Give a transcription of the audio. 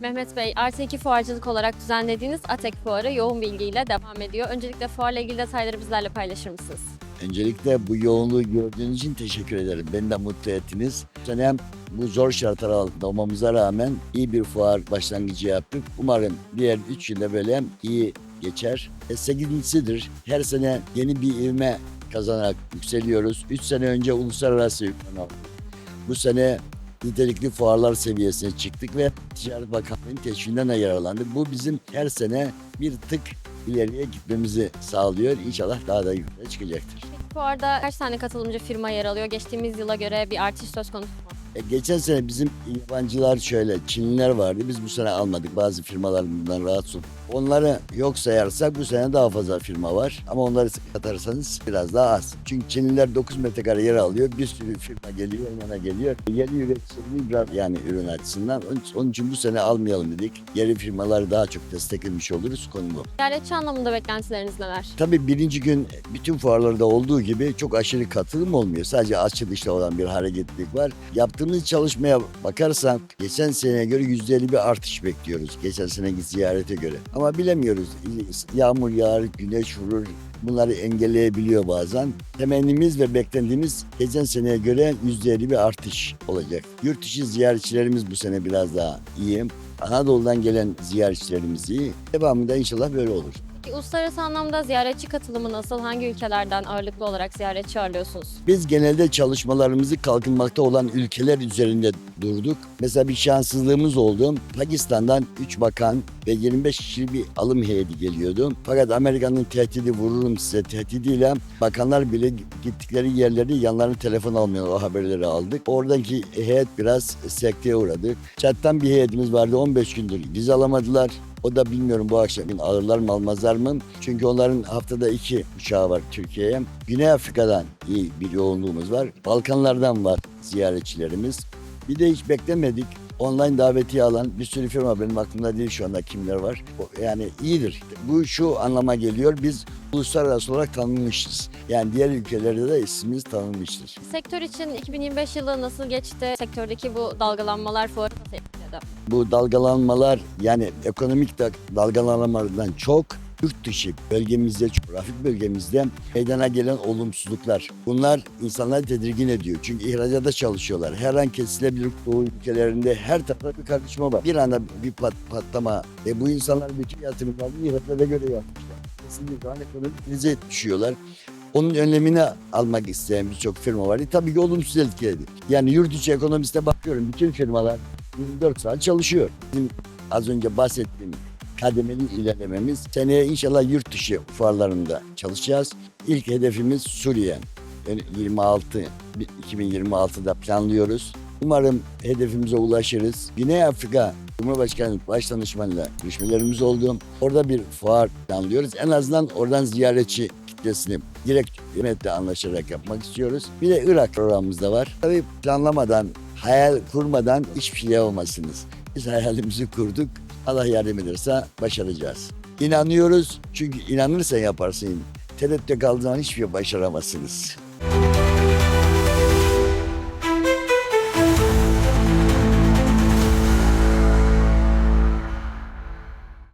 Mehmet Bey, Artı 2 fuarcılık olarak düzenlediğiniz ATEK Fuarı yoğun bilgiyle devam ediyor. Öncelikle fuarla ilgili detayları bizlerle paylaşır mısınız? Öncelikle bu yoğunluğu gördüğünüz için teşekkür ederim. Beni de mutlu ettiniz. Bu sene bu zor şartlar altında olmamıza rağmen iyi bir fuar başlangıcı yaptık. Umarım diğer 3 yılda böyle iyi geçer. E, sekincisidir. Her sene yeni bir ivme kazanarak yükseliyoruz. 3 sene önce uluslararası aldık. Bu sene nitelikli fuarlar seviyesine çıktık ve Ticaret Bakanlığı'nın teşviğinden de yararlandık. Bu bizim her sene bir tık ileriye gitmemizi sağlıyor. İnşallah daha da yukarı çıkacaktır. Fuarda kaç tane katılımcı firma yer alıyor? Geçtiğimiz yıla göre bir artış söz konusu mu? E, geçen sene bizim yabancılar şöyle, Çinliler vardı. Biz bu sene almadık. Bazı firmalar bundan rahatsız oldu. Onları yok sayarsak bu sene daha fazla firma var. Ama onları katarsanız biraz daha az. Çünkü Çinliler 9 metrekare yer alıyor. Bir sürü firma geliyor, yana geliyor. Yeni üreticiliği biraz yani ürün açısından. Onun- için bu sene almayalım dedik. Yeni firmaları daha çok desteklemiş oluruz. Konu bu. Ziyaretçi anlamında beklentileriniz neler? Tabii birinci gün bütün fuarlarda olduğu gibi çok aşırı katılım olmuyor. Sadece açılışta olan bir hareketlilik var. Yaptığımız çalışmaya bakarsak geçen seneye göre %50 bir artış bekliyoruz. Geçen seneki ziyarete göre. Ama bilemiyoruz. Yağmur yağar, güneş vurur. Bunları engelleyebiliyor bazen. Temennimiz ve beklentimiz geçen seneye göre %50 bir artış olacak. Yurt dışı ziyaretçilerimiz bu sene biraz daha iyi. Anadolu'dan gelen ziyaretçilerimiz iyi. Devamında inşallah böyle olur. Peki uluslararası anlamda ziyaretçi katılımı nasıl? Hangi ülkelerden ağırlıklı olarak ziyaretçi ağırlıyorsunuz? Biz genelde çalışmalarımızı kalkınmakta olan ülkeler üzerinde durduk. Mesela bir şanssızlığımız oldu. Pakistan'dan 3 bakan ve 25 kişi bir alım heyeti geliyordu. Fakat Amerika'nın tehdidi vururum size tehdidiyle bakanlar bile gittikleri yerleri yanlarına telefon almıyor o haberleri aldık. Oradaki heyet biraz sekteye uğradı. Çat'tan bir heyetimiz vardı 15 gündür vize alamadılar. O da bilmiyorum bu akşam ağırlar mı almazlar mı? Çünkü onların haftada iki uçağı var Türkiye'ye. Güney Afrika'dan iyi bir yoğunluğumuz var. Balkanlardan var ziyaretçilerimiz. Bir de hiç beklemedik. Online davetiye alan bir sürü firma benim aklımda değil şu anda kimler var. Yani iyidir. Bu şu anlama geliyor. Biz uluslararası olarak tanınmışız. Yani diğer ülkelerde de ismimiz tanınmıştır. Sektör için 2025 yılı nasıl geçti? Sektördeki bu dalgalanmalar fuarı etkiledi? bu dalgalanmalar yani ekonomik da dalgalanmalardan çok yurt dışı bölgemizde, coğrafik bölgemizde meydana gelen olumsuzluklar. Bunlar insanları tedirgin ediyor. Çünkü ihracata çalışıyorlar. Her an kesilebilir doğu ülkelerinde her tarafa bir karışma var. Bir anda bir pat, patlama. E bu insanlar bütün yatırımlarını ihracata göre yapmışlar. Kesinlikle hani ekonomik krize düşüyorlar. Onun önlemini almak isteyen birçok firma var. E, tabii ki olumsuz etkiledi. Yani yurt içi ekonomiste bakıyorum bütün firmalar 24 saat çalışıyor. Bizim az önce bahsettiğim kademeli ilerlememiz seneye inşallah yurt dışı fuarlarında çalışacağız. İlk hedefimiz Suriye. Yani 26 2026'da planlıyoruz. Umarım hedefimize ulaşırız. Güney Afrika Cumhurbaşkanı Başdanışmanıyla görüşmelerimiz oldu. Orada bir fuar planlıyoruz. En azından oradan ziyaretçi kitlesini direkt yönetle anlaşarak yapmak istiyoruz. Bir de Irak programımız da var. Tabii planlamadan, hayal kurmadan hiçbir şey yapamazsınız. Biz hayalimizi kurduk. Allah yardım ederse başaracağız. İnanıyoruz çünkü inanırsan yaparsın. Tereddütte kaldığın hiçbir şey başaramazsınız.